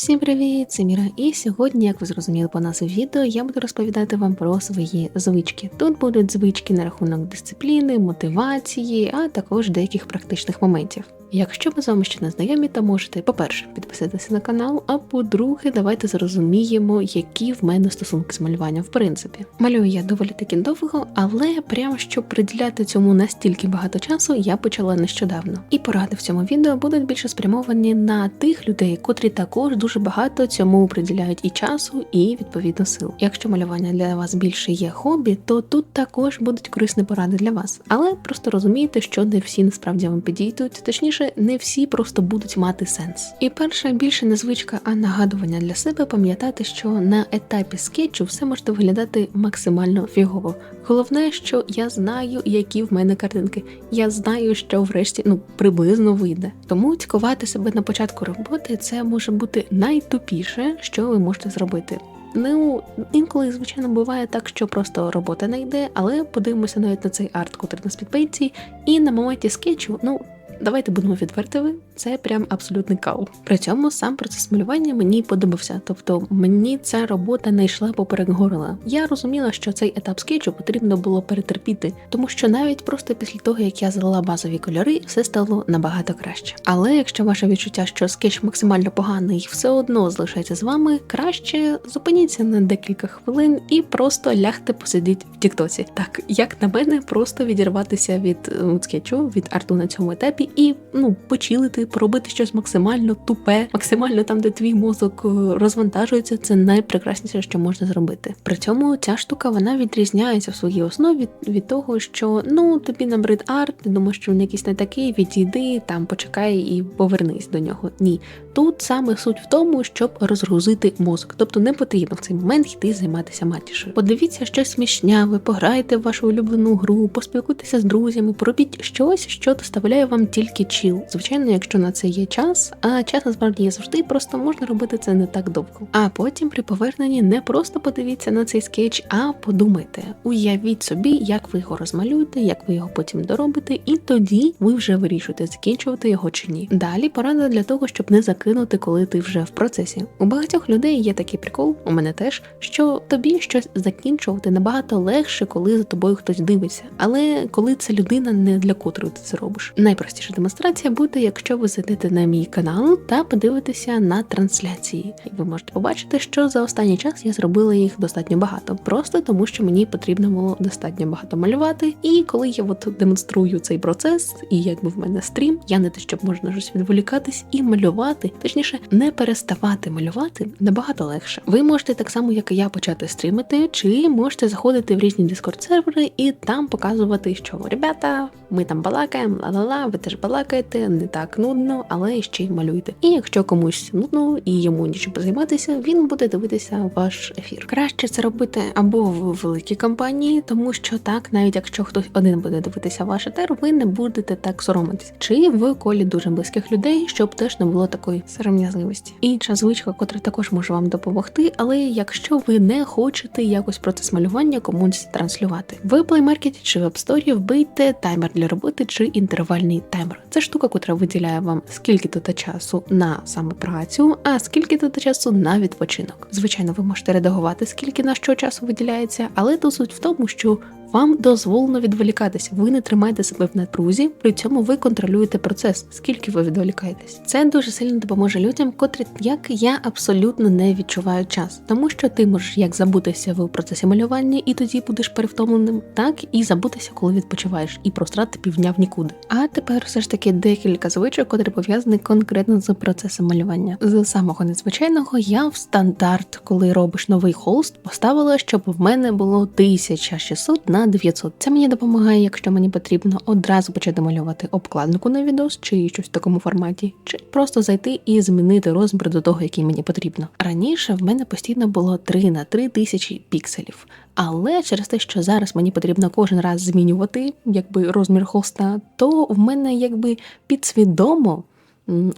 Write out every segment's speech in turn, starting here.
Всім привіт, це Міра. І сьогодні, як ви зрозуміли по назві відео, я буду розповідати вам про свої звички. Тут будуть звички на рахунок дисципліни, мотивації, а також деяких практичних моментів. Якщо ми з вами ще не знайомі, то можете, по-перше, підписатися на канал, а по-друге, давайте зрозуміємо, які в мене стосунки з малюванням в принципі. Малюю я доволі таки довго, але прямо щоб приділяти цьому настільки багато часу, я почала нещодавно. І поради в цьому відео будуть більше спрямовані на тих людей, котрі також дуже багато цьому приділяють і часу, і відповідно сил. Якщо малювання для вас більше є хобі, то тут також будуть корисні поради для вас. Але просто розумійте, що не всі насправді вам підійдуть, точніше, не всі просто будуть мати сенс. І перша більше не звичка, а нагадування для себе пам'ятати, що на етапі скетчу все може виглядати максимально фігово. Головне, що я знаю, які в мене картинки. Я знаю, що врешті ну приблизно вийде. Тому цькувати себе на початку роботи це може бути найтупіше, що ви можете зробити. Ну, інколи, звичайно, буває так, що просто робота не йде, але подивимося навіть на цей арт, котрий на спідпейці, і на моменті скетчу, ну. Давайте будемо відвертими, це прям абсолютний кау. При цьому сам процес малювання мені подобався, тобто мені ця робота не йшла поперек горла. Я розуміла, що цей етап скетчу потрібно було перетерпіти, тому що навіть просто після того, як я залила базові кольори, все стало набагато краще. Але якщо ваше відчуття, що скетч максимально поганий, все одно залишається з вами, краще зупиніться на декілька хвилин і просто лягте посидіть в Тіктоці. Так, як на мене, просто відірватися від е, скетчу, від арту на цьому етапі і ну почилити, поробити щось максимально тупе, максимально там, де твій мозок е, розвантажується, це найпрекрасніше, що можна зробити. При цьому ця штука вона відрізняється в своїй основі від, того, що ну тобі набрид арт, ти думаєш, що він якийсь не такий, відійди, там почекай і повернись до нього. Ні. Тут саме суть в тому, щоб розгрузити мозок, тобто не потрібно в цей момент йти займатися матішою. Подивіться щось смішняве, пограйте в вашу улюблену гру, поспілкуйтеся з друзями, поробіть щось, що доставляє вам тільки чіл. Звичайно, якщо на це є час, а час насправді є завжди, просто можна робити це не так довго. А потім при поверненні не просто подивіться на цей скетч, а подумайте, уявіть собі, як ви його розмалюєте, як ви його потім доробите, і тоді ви вже вирішуєте, закінчувати його чи ні. Далі порада для того, щоб не закинути, коли ти вже в процесі. У багатьох людей є такий прикол, у мене теж, що тобі щось закінчувати набагато легше, коли за тобою хтось дивиться. Але коли це людина не для котрої ти це робиш. Найпростіша демонстрація буде, якщо ви зайдете на мій канал та подивитеся на трансляції. Ви можете побачити, що за останній час я зробила їх достатньо багато, просто тому що мені потрібно було достатньо багато малювати. І коли я от демонструю цей процес, і якби в мене стрім, я не те, щоб можна щось відволікатись і малювати, точніше, не переставати малювати набагато легше. Ви можете так само, як і я, почати стрімити, чи можете заходити в різні дискорд сервери і там показувати, що ребята, ми там балакаємо, ла-ла-ла, ви теж балакаєте, не так нудно, але ще й малюйте. І якщо комусь нудно і йому нічим позайматися, він буде дивитися ваш ефір. Краще це робити або в великій компанії, тому що так, навіть якщо хтось один буде дивитися ваш етер, ви не будете так соромитись. Чи в колі дуже близьких людей, щоб теж не було такої сором'язливості. Інша звичка, котра також може вам допомогти, але якщо ви не хочете якось процес малювання комусь транслювати, в Play Market чи Web Store вбийте таймер для роботи чи інтервальний таймер. Це штука, котра виділяє вам скільки то часу на саме працю, а скільки то часу на відпочинок. Звичайно, ви можете редагувати, скільки на що часу виділяється, але то суть в тому, що вам дозволено відволікатися, ви не тримаєте себе в напрузі, при цьому ви контролюєте процес, скільки ви відволікаєтесь. Це дуже сильно допоможе людям, котрі, як я, абсолютно не відчувають час, тому що ти можеш як забутися в процесі малювання, і тоді будеш перевтомленим, так і забутися, коли відпочиваєш, і прострати півдня в нікуди. А тепер все ж таки декілька звичок, котрі пов'язані конкретно з процесом малювання. З самого незвичайного я в стандарт, коли робиш новий холст, поставила, щоб в мене було 1600 на 900. Це мені допомагає, якщо мені потрібно одразу почати малювати обкладинку на відос чи щось в такому форматі, чи просто зайти і змінити розмір до того, який мені потрібно. Раніше в мене постійно було 3 на 3 тисячі пікселів. Але через те, що зараз мені потрібно кожен раз змінювати якби розмір холста, то в мене якби підсвідомо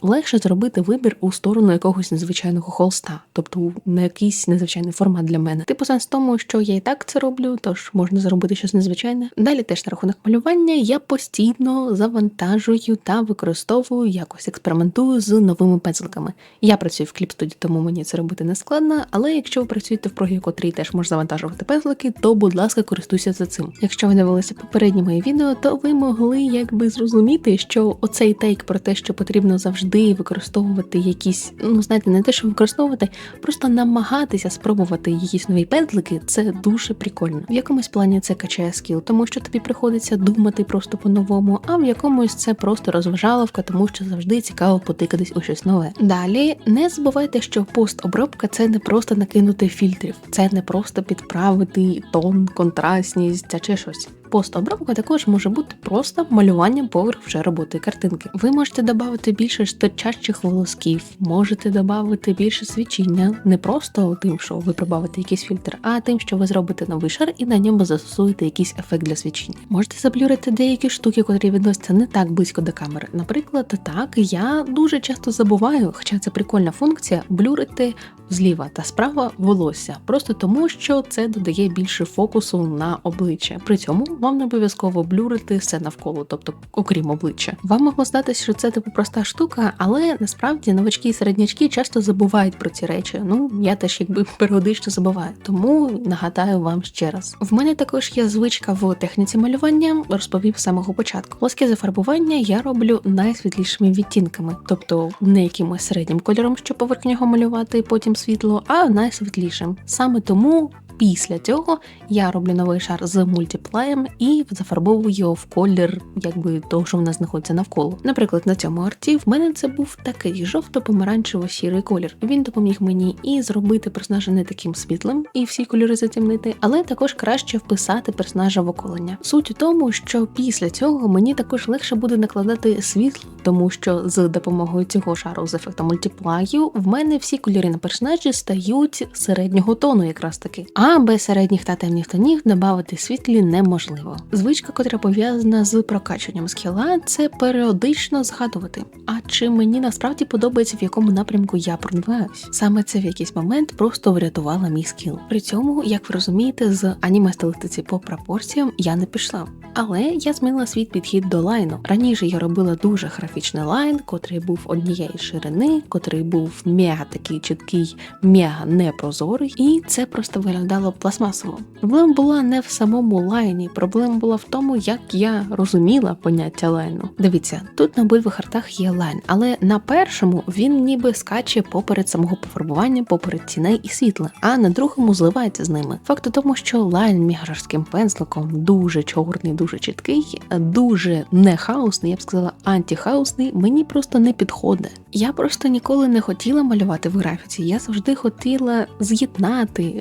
легше зробити вибір у сторону якогось незвичайного холста, тобто на якийсь незвичайний формат для мене. Типу сенс в тому, що я і так це роблю, тож можна зробити щось незвичайне. Далі теж на рахунок малювання я постійно завантажую та використовую якось експериментую з новими пензликами. Я працюю в кліп студії, тому мені це робити не складно. Але якщо ви працюєте в прогі, котрий теж може завантажувати пензлики, то будь ласка, користуйся за цим. Якщо ви дивилися попередні мої відео, то ви могли якби зрозуміти, що оцей тейк про те, що потрібно завжди використовувати якісь, ну знаєте, не те, що використовувати, просто намагатися спробувати якісь нові пензлики, це дуже прикольно. В якомусь плані це качає скіл, тому що тобі приходиться думати просто по-новому, а в якомусь це просто розважаловка, тому що завжди цікаво потикатись у щось нове. Далі не забувайте, що постобробка це не просто накинути фільтрів, це не просто підправити тон, контрастність та чи щось. Постобробка також може бути просто малюванням поверх вже роботи картинки. Ви можете додати більше сточащих волосків, можете додати більше свічіння, не просто тим, що ви прибавите якийсь фільтр, а тим, що ви зробите новий шар і на ньому застосуєте якийсь ефект для свічіння. Можете заблюрити деякі штуки, котрі відносяться не так близько до камери. Наприклад, так я дуже часто забуваю, хоча це прикольна функція, блюрити зліва та справа волосся, просто тому, що це додає більше фокусу на обличчя. При цьому вам не обов'язково блюрити все навколо, тобто окрім обличчя. Вам могло здатися, що це типу проста штука, але насправді новачки і середнячки часто забувають про ці речі. Ну я теж якби періодично забуваю. Тому нагадаю вам ще раз. В мене також є звичка в техніці малювання, розповів з самого початку. Плоске зафарбування я роблю найсвітлішими відтінками, тобто не якимось середнім кольором, щоб поверх нього малювати потім світло, а найсвітлішим. Саме тому. Після цього я роблю новий шар з мультиплеєм і зафарбовую його в колір, якби того, що в нас знаходиться навколо. Наприклад, на цьому арті в мене це був такий жовто-помаранчево-сірий колір. Він допоміг мені і зробити персонажа не таким світлим, і всі кольори затемнити, але також краще вписати персонажа в околення. Суть у тому, що після цього мені також легше буде накладати світло, тому що з допомогою цього шару з ефектом мультиплаю в мене всі кольори на персонажі стають середнього тону, якраз таки. А без середніх та темних тонів додати світлі неможливо. Звичка, котра пов'язана з прокачанням скіла, це періодично згадувати. А чи мені насправді подобається, в якому напрямку я продвигаюсь? Саме це в якийсь момент просто врятувала мій скіл. При цьому, як ви розумієте, з аніме стилистиці по пропорціям я не пішла. Але я змінила свій підхід до лайну. Раніше я робила дуже графічний лайн, котрий був однієї ширини, котрий був мега такий чіткий, мега непрозорий, і це просто виглядало пластмасово. Проблема була не в самому лайні, проблема була в тому, як я розуміла поняття лайну. Дивіться, тут на обидвих артах є лайн, але на першому він ніби скаче поперед самого пофарбування, поперед тіней і світла, а на другому зливається з ними. Факт у тому, що лайн міграрським пензликом дуже чорний, дуже чіткий, дуже не хаосний, я б сказала, антихаосний, мені просто не підходить. Я просто ніколи не хотіла малювати в графіці. Я завжди хотіла з'єднати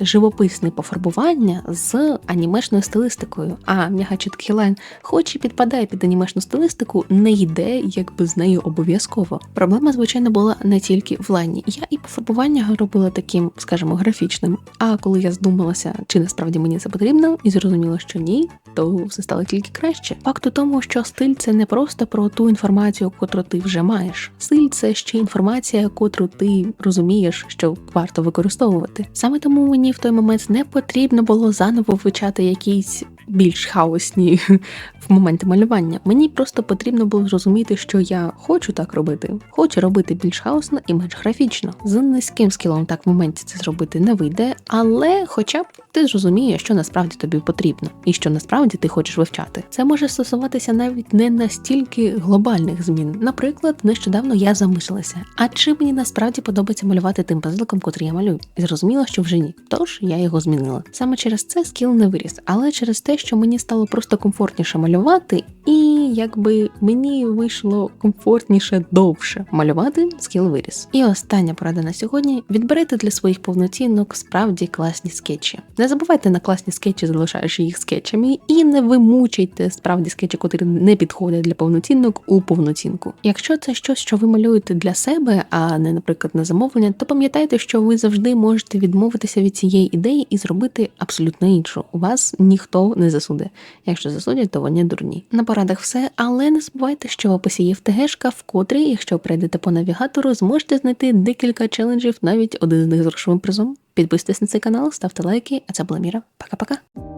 живописне пофарбування з анімешною стилистикою. А м'ягачіткий лайн, хоч і підпадає під анімешну стилистику, не йде якби з нею обов'язково. Проблема, звичайно, була не тільки в лайні. Я і пофарбування робила таким, скажімо, графічним. А коли я здумалася, чи насправді мені це потрібно, і зрозуміла, що ні, то все стало тільки краще. Факт у тому, що стиль це не просто про ту інформацію, котру ти вже маєш. Стиль це ще інформація, котру ти розумієш, що варто використовувати. Саме тому мені в той момент не потрібно було заново вивчати якісь більш хаосні в моменти малювання. Мені просто потрібно було зрозуміти, що я хочу так робити, хочу робити більш хаосно і менш графічно. З низьким скілом так в моменті це зробити не вийде, але хоча б ти зрозумієш, що насправді тобі потрібно, і що насправді ти хочеш вивчати. Це може стосуватися навіть не настільки глобальних змін. Наприклад, нещодавно я замислилася, а чи мені насправді подобається малювати тим пензликом, котрий я малюю, і зрозуміла, що вже ні. Тож я його змінила. Саме через це скіл не виріс, але через те, що мені стало просто комфортніше малювати, і якби мені вийшло комфортніше довше малювати, скіл виріс. І остання порада на сьогодні: відберете для своїх повноцінок справді класні скетчі. Не забувайте на класні скетчі, залишаючи їх скетчами, і не вимучуйте справді скетчі, котрі не підходять для повноцінок у повноцінку. Якщо це щось, що ви малюєте для себе, а не, наприклад, на замовлення, то пам'ятайте, що ви завжди можете відмовитися від цієї ідеї і зробити абсолютно іншу. У вас ніхто не засуде. Якщо засудять, то вони дурні. На порадах все, але не забувайте, що в описі є ФТГшка, в котрій, якщо прийдете по навігатору, зможете знайти декілька челенджів, навіть один з них з грошовим призом. Підписуйтесь на цей канал, ставте лайки, а це була Міра. Пока-пока.